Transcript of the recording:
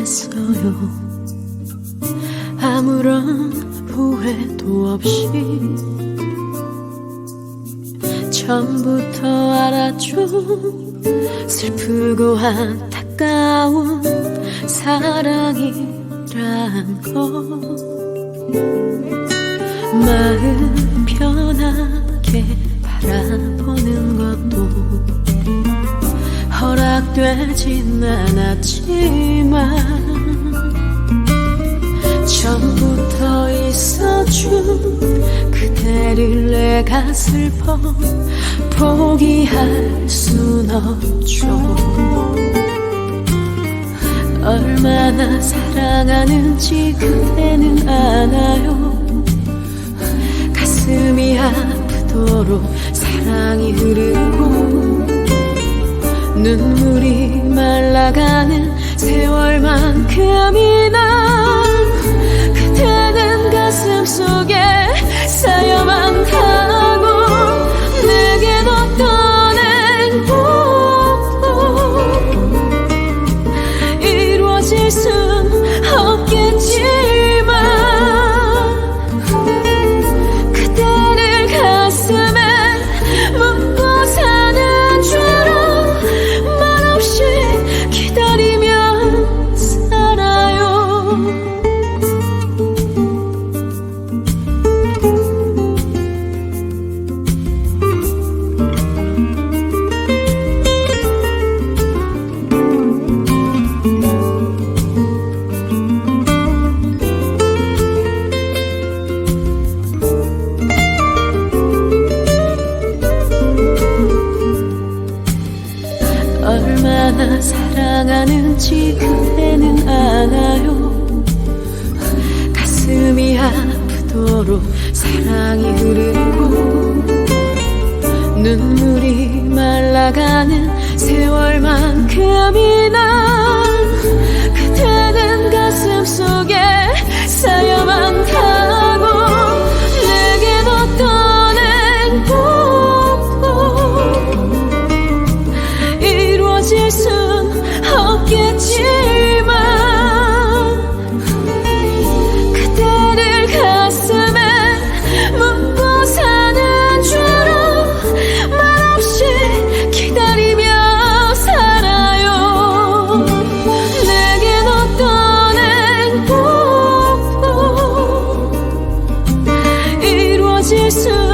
있어요. 아무런 후회도 없이 처음부터 알았죠 슬프고 안타까운 사랑이란 거. 마음 편하게 바라보는 것도 허락되진 않았지만 처음부터 있어준 그대를 내가 슬퍼 포기할 순 없죠. 얼마나 사랑하는지 그대는 아나요? 가슴이 아프도록 사랑이 흐르고 눈물이 말라가는 세월만큼이나 그대는 가슴 속에 쌓여만 가고 내겐 어떤 행복도 이루어질 순 사랑하는지 그대는 아나요. 가슴이 아프도록 사랑이 흐르고 눈물이 말라가는 세월만큼이 disso.